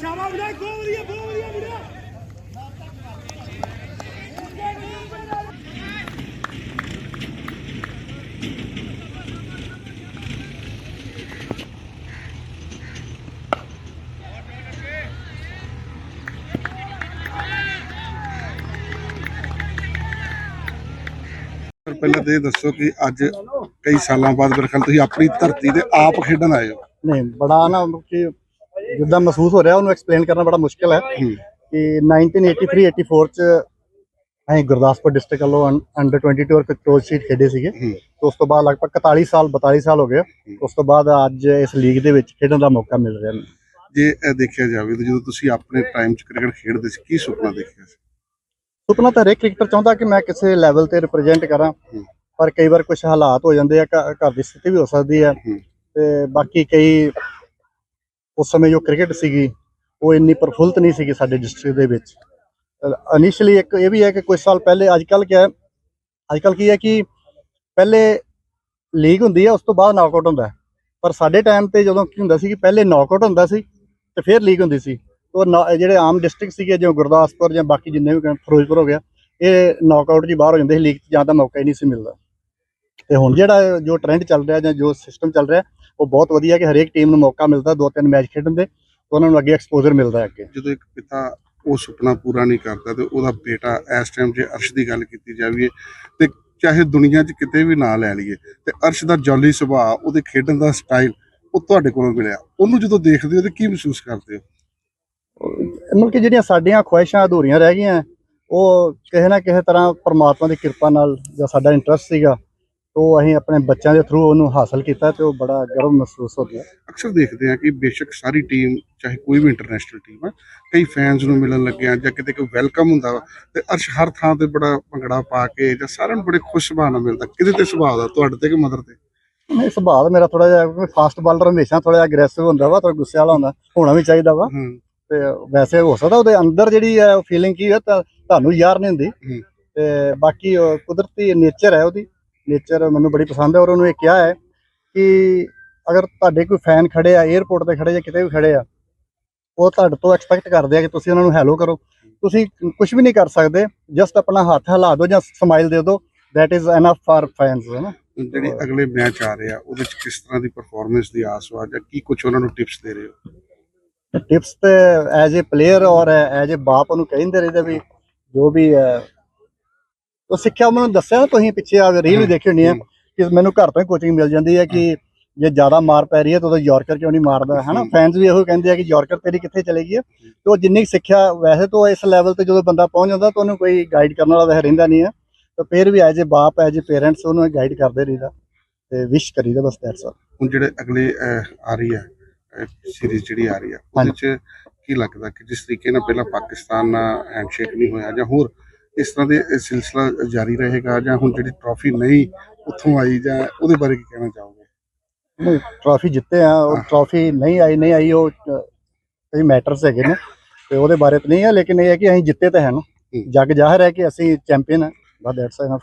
ਸ਼ਾਬਾਸ਼ ਵੀਰੇ ਬਹੁਤ ਵਧੀਆ ਬਹੁਤ ਵਧੀਆ ਵੀਰੇ। ਪਰ ਪਹਿਲਾਂ ਤੇ ਇਹ ਦੱਸੋ ਕਿ ਅੱਜ ਕਈ ਸਾਲਾਂ ਬਾਅਦ ਮੇਰੇ ਖਿਆਲ ਤੁਸੀਂ ਆਪਣੀ ਧਰਤੀ ਤੇ ਆਪ ਖੇਡਣ ਆਏ ਹੋ। ਨਹੀਂ ਬੜਾ ਨਾ ਕਿ ਜਿੱਦਾਂ ਮਹਿਸੂਸ ਹੋ ਰਿਹਾ ਉਹਨੂੰ ਐਕਸਪਲੇਨ ਕਰਨਾ ਬੜਾ ਮੁਸ਼ਕਲ ਹੈ। ਕਿ 1983 84 ਚ ਅਸੀਂ ਗੁਰਦਾਸਪੁਰ ਡਿਸਟ੍ਰਿਕਟ ਵੱਲੋਂ ਅੰਡਰ 22 ਔਰ ਕੰਟਰੋਲ ਸ਼ੀਟ ਖੇਡੇ ਸੀਗੇ। ਤੇ ਉਸ ਤੋਂ ਬਾਅਦ ਲਗਭਗ 41 ਸਾਲ 42 ਸਾਲ ਹੋ ਗਏ ਉਸ ਤੋਂ ਬਾਅਦ ਅੱਜ ਇਸ ਲੀਗ ਦੇ ਵਿੱਚ ਖੇਡਣ ਦਾ ਮੌਕਾ ਮਿਲ ਰਿਹਾ ਜੇ ਇਹ ਦੇਖਿਆ ਜਾਵੇ ਤਾਂ ਜਦੋਂ ਤੁਸੀਂ ਆਪਣੇ ਟਾਈਮ 'ਚ ਕ੍ਰਿਕਟ ਖੇਡਦੇ ਸੀ ਕੀ ਸੁਪਨਾ ਦੇਖਿਆ ਸੀ ਸੁਪਨਾ ਤਾਂ ਹਰੇਕ ਕ੍ਰਿਕਟਰ ਚਾਹੁੰਦਾ ਕਿ ਮੈਂ ਕਿਸੇ ਲੈਵਲ ਤੇ ਰਿਪਰੈਜ਼ੈਂਟ ਕਰਾਂ। ਪਰ ਕਈ ਵਾਰ ਕੁਝ ਹਾਲਾਤ ਹੋ ਜਾਂਦੇ ਆ ਘਰ ਦੀ ਸਥਿਤੀ ਵੀ ਹੋ ਸਕਦੀ ਹੂੰ। ਤੇ ਬਾਕੀ ਕਈ ਉਸ ਸਮੇਂ ਜੋ ਕ੍ਰਿਕਟ ਸੀਗੀ, ਉਹ ਇੰਨੀ ਪ੍ਰਫੁੱਲਤ ਨਹੀਂ ਸੀਗੀ ਸਾਡੇ ਡਿਸਟ੍ਰਿਕਟ ਦੇ ਵਿੱਚ। ਇਨੀਸ਼ੀਅਲੀ ਇੱਕ ਇਹ ਵੀ ਹੈ ਕਿ ਕੁਝ ਸਾਲ ਪਹਿਲੇ ਅੱਜ ਕੱਲ ਕਿਆ ਹੈ ਅੱਜ ਕੱਲ ਕੀ ਹੈ ਕਿ ਪਹਿਲੇ ਲੀਗ ਹੁੰਦੀ ਹੈ, ਉਸ ਤੋਂ ਬਾਅਦ ਨੌਕਆਊਟ ਹੁੰਦਾ ਪਰ ਸਾਡੇ ਟਾਈਮ ਤੇ ਜਦੋਂ ਕੀ ਹੁੰਦਾ ਸੀ ਕਿ ਪਹਿਲੇ ਨੌਕਆਊਟ ਹੁੰਦਾ ਸੀ ਤੇ ਫਿਰ ਲੀਗ ਹੁੰਦੀ ਸੀ। ਉਹ ਨਾ- ਜਿਹੜੇ ਆਮ ਡਿਸਟ੍ਰਿਕਟ ਸੀਗੇ, ਜਿਵੇਂ ਗੁਰਦਾਸਪੁਰ ਜਾਂ ਬਾਕੀ ਜਿੰਨੇ ਵੀ ਫਿਰੋਜ਼ਪੁਰ ਹੋ ਗਿਆ, ਇਹ ਨੌਕਆਊਟ ਜੀ ਬਾਹਰ ਹੋ ਜਾਂਦੇ ਸੀ ਲੀਗ 'ਚ ਜਾਂ ਤਾਂ ਮੌਕਾ ਹੀ ਨਹੀਂ ਸੀ ਮਿਲਦਾ। ਤੇ ਹੁਣ ਜਿਹੜਾ ਜੋ ਟ੍ਰੈਂਡ ਚੱਲ ਰਿਹਾ ਜਾਂ ਜੋ ਸਿਸਟਮ ਚੱਲ ਰਿਹਾ ਉਹ ਬਹੁਤ ਵਧੀਆ ਕਿ ਹਰੇਕ ਟੀਮ ਨੂੰ ਮੌਕਾ ਮਿਲਦਾ ਦੋ ਤਿੰਨ ਮੈਚ ਖੇਡਣ ਦੇ ਤੇ ਉਹਨਾਂ ਨੂੰ ਅੱਗੇ ਐਕਸਪੋਜ਼ਰ ਮਿਲਦਾ ਅੱਗੇ। ਜਦੋਂ ਇੱਕ ਪਿਤਾ ਉਹ ਸੁਪਨਾ ਪੂਰਾ ਨਹੀਂ ਕਰਦਾ ਤੇ ਉਹਦਾ ਬੇਟਾ ਇਸ ਟਾਈਮ ਜੇ ਅਰਸ਼ ਦੀ ਗੱਲ ਕੀਤੀ ਜਾਵੇ ਤੇ ਚਾਹੇ ਦੁਨੀਆ 'ਚ ਕਿਤੇ ਵੀ ਨਾਂ ਲੈ ਲਈਏ ਤੇ ਅਰਸ਼ ਦਾ ਜੌਲੀ ਸੁਭਾਅ ਉਹਦੇ ਖੇਡਣ ਦਾ ਸਟਾਈਲ ਉਹ ਤੁਹਾਡੇ ਕੋਲੋਂ ਮਿਲਿਆ। ਉਹਨੂੰ ਜਦੋਂ ਦੇਖਦੇ ਹੋ ਤੇ ਕੀ ਮਹਿਸੂਸ ਕਰਦੇ ਹੋ? ਮਤਲਬ ਕਿ ਜਿਹੜੀਆਂ ਸਾਡੀਆਂ ਖੁਆਇਸ਼ਾਂ ਅਧੂਰੀਆਂ ਰਹਿ ਗਈਆਂ ਉਹ ਕਿਸੇ ਨਾ ਕਿਸੇ ਤਰ੍ਹਾਂ ਪਰਮਾਤਮਾ ਦੀ ਕਿਰਪਾ ਨਾਲ ਜਾਂ ਸਾਡਾ ਇੰਟਰਸਟ ਸੀਗਾ ਉਹ ਅਸੀਂ ਆਪਣੇ ਬੱਚਿਆਂ ਦੇ ਥਰੂ ਉਹਨੂੰ ਹਾਸਲ ਕੀਤਾ ਤੇ ਉਹ ਬੜਾ ਗਰਵ ਮਹਿਸੂਸ ਹੋ ਗਿਆ। ਅਕਸਰ ਦੇਖਦੇ ਆ ਕਿ ਬੇਸ਼ੱਕ ਸਾਰੀ ਟੀਮ ਚਾਹੇ ਕੋਈ ਵੀ ਇੰਟਰਨੈਸ਼ਨਲ ਟੀਮ ਹੈ ਕਈ ਫੈਨਸ ਨੂੰ ਮਿਲਣ ਲੱਗਿਆ ਜਾਂ ਕਿਤੇ ਕੋਈ ਵੈਲਕਮ ਹੁੰਦਾ ਵਾ ਤੇ ਅਰਸ਼ ਹਰ ਥਾਂ ਤੇ ਬੜਾ ਭੰਗੜਾ ਪਾ ਕੇ ਜਾਂ ਸਾਰਿਆਂ ਨੂੰ ਬੜੇ ਖੁਸ਼ ਸੁਭਾਅ ਨਾਲ ਮਿਲਦਾ। ਕਿਹਦੇ ਤੇ ਸੁਭਾਅ ਦਾ ਤੁਹਾਡੇ ਤੇ ਕਿ ਮਦਰ ਤੇ? ਨਹੀਂ ਸੁਭਾਅ ਤਾਂ ਮੇਰਾ ਥੋੜਾ ਜਿਹਾ ਫਾਸਟ ਬਾਲਰ ਹਮੇਸ਼ਾ ਥੋੜਾ ਜਿਹਾ ਅਗਰੈਸਿਵ ਹੁੰਦਾ ਵਾ ਥੋੜਾ ਗੁੱਸੇ ਵਾਲਾ ਹੁੰਦਾ ਹੋਣਾ ਵੀ ਚਾਹੀਦਾ ਵਾ। ਤੇ ਵੈਸੇ ਹੋ ਸਕਦਾ ਉਹਦੇ ਅੰਦਰ ਜਿਹੜੀ ਹੈ ਫੀਲਿੰਗ ਕੀ ਹੈ ਤੁਹਾਨੂੰ ਯਾਰ ਨਹੀਂ ਹੁੰਦੀ। ਤੇ ਬਾਕੀ ਕੁਦਰਤੀ ਨੇਚਰ ਹੈ ਉਹਦੀ। ਨੇਚਰ ਮੈਨੂੰ ਬੜੀ ਪਸੰਦ ਹੈ ਔਰ ਉਹਨੂੰ ਇਹ ਕਿਹਾ ਹੈ ਕਿ ਅਗਰ ਤੁਹਾਡੇ ਕੋਈ ਫੈਨ ਖੜੇ ਆ 에어ਪੋਰਟ ਤੇ ਖੜੇ ਜਾਂ ਕਿਤੇ ਵੀ ਖੜੇ ਆ ਉਹ ਤੁਹਾਡੇ ਤੋਂ ਐਕਸਪੈਕਟ ਕਰਦੇ ਆ ਕਿ ਤੁਸੀਂ ਉਹਨਾਂ ਨੂੰ ਹੈਲੋ ਕਰੋ। ਤੁਸੀਂ ਕੁਝ ਵੀ ਨਹੀਂ ਕਰ ਸਕਦੇ ਜਸਟ ਆਪਣਾ ਹੱਥ ਹਿਲਾ ਦਿਓ ਜਾਂ ਸਮਾਈਲ ਦੇ ਦਿਓ that is enough for fans ਹੈ ਨਾ? ਜਿਹੜੀ ਅਗਲੇ ਮੈਚ ਆ ਰਹੇ ਆ ਉਹਦੇ ਚ ਕਿਸ ਤਰ੍ਹਾਂ ਦੀ ਪਰਫਾਰਮੈਂਸ ਦੀ ਆਸ ਵਾ ਜਾਂ ਕੀ ਕੁਝ ਉਹਨਾਂ ਨੂੰ ਟਿਪਸ ਦੇ ਰਹੇ ਹੋ? ਟਿਪਸ ਤੇ ਐਜ਼ ਅ ਪਲੇਅਰ ਔਰ ਐਜ਼ ਅ ਬਾਪ ਉਹਨੂੰ ਕਹਿੰਦੇ ਰਹਿੰਦੇ ਵੀ ਜੋ ਵੀ ਉਹ ਸਿੱਖਿਆ ਮੈਨੂੰ ਦੱਸਿਆ ਨਾ ਤੁਸੀਂ ਪਿੱਛੇ ਆ ਰੀਲ ਵੀ ਦੇਖੀ ਹੋਣੀ ਹੈ। ਕਿ ਮੈਨੂੰ ਘਰ ਤੋਂ ਹੀ ਕੋਚਿੰਗ ਮਿਲ ਜਾਂਦੀ ਹੈ ਕਿ ਜੇ ਜ਼ਿਆਦਾ ਮਾਰ ਪੈ ਰਹੀ ਹੈ ਤਾਂ ਉਹਦਾ ਯਾਰਕਰ ਕਿਉਂ ਨਹੀਂ ਮਾਰਦਾ ਹਨਾ? ਹਮ। ਫੈਨਸ ਵੀ ਇਹੋ ਕਹਿੰਦੇ ਆ ਕਿ ਯਾਰਕਰ ਤੇਰੀ ਕਿੱਥੇ ਚਲੇਗੀ ਹੈ? ਤੇ ਉਹ ਜਿੰਨੀ ਸਿੱਖਿਆ ਵੈਸੇ ਤਾਂ ਉਹ ਇਸ ਲੈਵਲ ਤੇ ਜਦੋਂ ਬੰਦਾ ਪਹੁੰਚ ਜਾਂਦਾ ਤਾਂ ਉਹਨੂੰ ਕੋਈ ਗਾਈਡ ਕਰਨ ਵਾਲਾ ਵੈਸੇ ਰਹਿੰਦਾ ਨਹੀਂ ਹੈ। ਤਾਂ ਫਿਰ ਵੀ ਐਜ਼ ਅ ਬਾਪ ਐਜ਼ ਅ ਪੇਰੈਂਟਸ ਉਹਨੂੰ ਗਾਈਡ ਕਰਦੇ ਰਹੀਦਾ ਤੇ ਵਿਸ਼ ਕਰੀਦਾ ਬਸ ਦੈਟਸ ਆਲ ਹੁਣ ਜਿਹੜੇ ਅਗਲੇ ਆ ਰਹੀ ਹੈ ਸੀਰੀਜ਼ ਜਿਹੜੀ ਆ ਰਹੀ ਆ ਉਹਦੇ ਚ ਕੀ ਲੱਗਦਾ ਕਿ ਜਿਸ ਤਰੀਕੇ ਨਾਲ ਪਹਿਲਾਂ ਪਾਕਿਸਤਾਨ ਨਾਲ ਹੈਂਡਸ਼ੇਕ ਨਹੀਂ ਹੋਇਆ ਜਾਂ ਹੋਰ ਇਸ ਤਰ੍ਹਾਂ ਦੇ ਸਿਲਸਿਲਾ ਜਾਰੀ ਰਹੇਗਾ ਜਾਂ ਹੁਣ ਜਿਹੜੀ ਟਰਾਫੀ ਨਹੀਂ ਉੱਥੋਂ ਆਈ ਜਾਂ ਉਹਦੇ ਬਾਰੇ ਕੀ ਕਹਿਣਾ ਚਾਹੋਗੇ? ਨਹੀਂ ਟਰਾਫੀ ਜਿੱਤੇ ਆ ਉਹ ਟਰਾਫੀ ਨਹੀਂ ਆਈ ਨਹੀਂ ਆਈ ਉਹ ਕਈ ਮੈਟਰਸ ਹੈਗੇ ਨੇ ਤੇ ਉਹਦੇ ਬਾਰੇ ਤਾਂ ਨਹੀਂ ਹੈ ਲੇਕਿਨ ਇਹ ਹੈ ਕਿ ਅਸੀਂ ਜਿੱਤੇ ਤਾਂ ਹੈ ਨਾ। ਜੱਗ ਜ਼ਾਹਰ ਹੈ ਕਿ ਅਸੀਂ ਚੈਂਪੀਅਨ ਹਾਂ ਬਸ ਦੈਟਸ ਐਨਫ